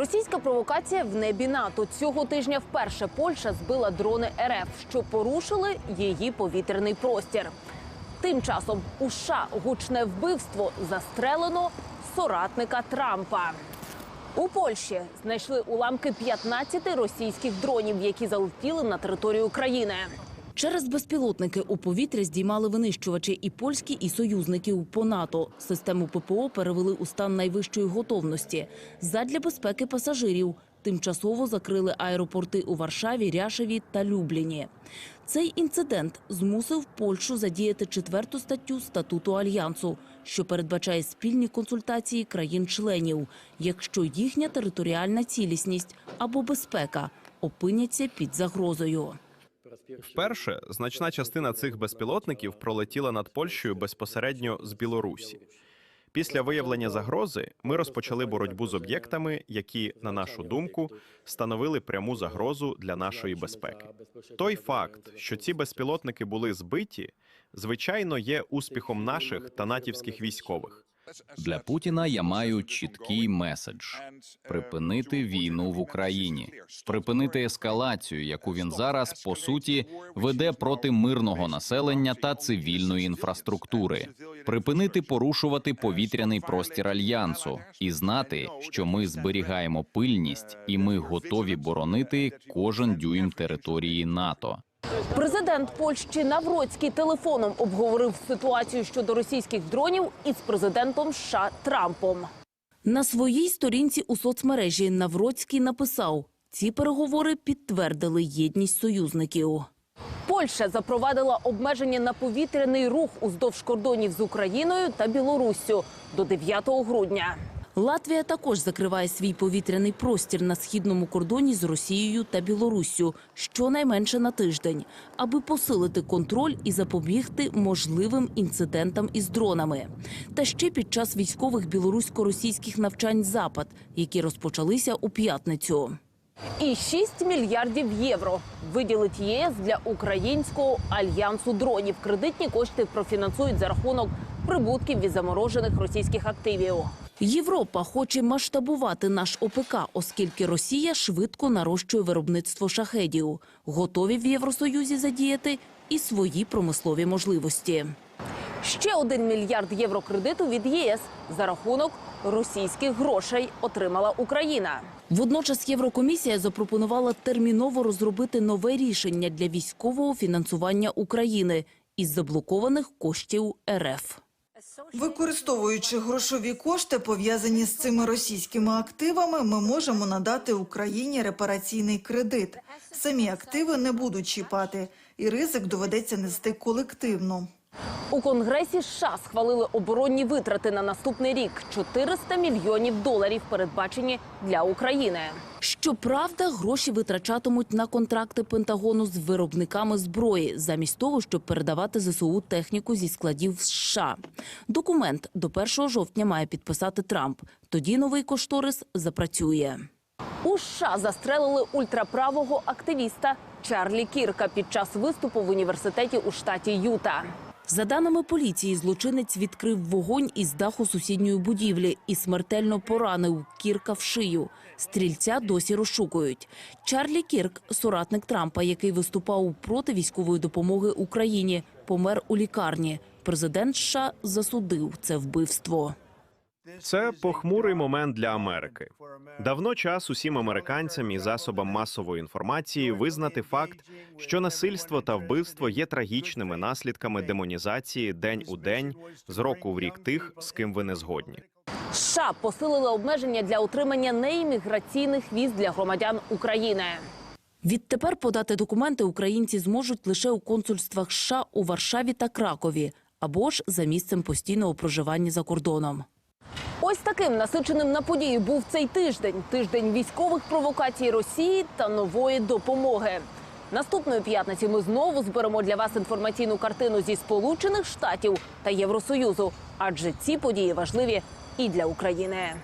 Російська провокація в небі НАТО цього тижня вперше Польща збила дрони РФ, що порушили її повітряний простір. Тим часом у США гучне вбивство застрелено соратника Трампа. У Польщі знайшли уламки 15 російських дронів, які залетіли на територію країни. Через безпілотники у повітря здіймали винищувачі і польські, і союзників по НАТО. Систему ППО перевели у стан найвищої готовності. Задля безпеки пасажирів тимчасово закрили аеропорти у Варшаві, Ряшеві та Любліні. Цей інцидент змусив Польщу задіяти четверту статтю статуту альянсу, що передбачає спільні консультації країн-членів, якщо їхня територіальна цілісність або безпека опиняться під загрозою. Вперше значна частина цих безпілотників пролетіла над Польщею безпосередньо з Білорусі. Після виявлення загрози ми розпочали боротьбу з об'єктами, які, на нашу думку, становили пряму загрозу для нашої безпеки. Той факт, що ці безпілотники були збиті, звичайно, є успіхом наших та натівських військових. Для Путіна я маю чіткий меседж: припинити війну в Україні, припинити ескалацію, яку він зараз по суті веде проти мирного населення та цивільної інфраструктури, припинити порушувати повітряний простір альянсу і знати, що ми зберігаємо пильність і ми готові боронити кожен дюйм території НАТО. Президент Польщі Навроцький телефоном обговорив ситуацію щодо російських дронів із президентом США Трампом. На своїй сторінці у соцмережі Навроцький написав: ці переговори підтвердили єдність союзників. Польща запровадила обмеження на повітряний рух уздовж кордонів з Україною та Білоруссю до 9 грудня. Латвія також закриває свій повітряний простір на східному кордоні з Росією та Білоруссю щонайменше на тиждень, аби посилити контроль і запобігти можливим інцидентам із дронами. Та ще під час військових білорусько-російських навчань Запад, які розпочалися у п'ятницю. І 6 мільярдів євро виділить ЄС для українського альянсу дронів. Кредитні кошти профінансують за рахунок прибутків від заморожених російських активів. Європа хоче масштабувати наш ОПК, оскільки Росія швидко нарощує виробництво шахедів. Готові в Євросоюзі задіяти і свої промислові можливості. Ще один мільярд євро кредиту від ЄС за рахунок російських грошей отримала Україна. Водночас Єврокомісія запропонувала терміново розробити нове рішення для військового фінансування України із заблокованих коштів РФ. Використовуючи грошові кошти, пов'язані з цими російськими активами, ми можемо надати Україні репараційний кредит. Самі активи не будуть чіпати, і ризик доведеться нести колективно. У Конгресі США схвалили оборонні витрати на наступний рік 400 мільйонів доларів передбачені для України. Щоправда, гроші витрачатимуть на контракти Пентагону з виробниками зброї, замість того, щоб передавати ЗСУ техніку зі складів США. Документ до 1 жовтня має підписати Трамп. Тоді новий кошторис запрацює. У США застрелили ультраправого активіста Чарлі Кірка під час виступу в університеті у штаті Юта. За даними поліції, злочинець відкрив вогонь із даху сусідньої будівлі і смертельно поранив Кірка в шию. Стрільця досі розшукують. Чарлі Кірк, соратник Трампа, який виступав проти військової допомоги Україні, помер у лікарні. Президент США засудив це вбивство. Це похмурий момент для Америки. Давно час усім американцям і засобам масової інформації визнати факт, що насильство та вбивство є трагічними наслідками демонізації день у день з року в рік тих, з ким ви не згодні. США посилили обмеження для отримання неімміграційних віз для громадян України. Відтепер подати документи українці зможуть лише у консульствах США у Варшаві та Кракові або ж за місцем постійного проживання за кордоном. Ось таким насиченим на події був цей тиждень тиждень військових провокацій Росії та нової допомоги. Наступної п'ятниці ми знову зберемо для вас інформаційну картину зі Сполучених Штатів та Євросоюзу, адже ці події важливі і для України.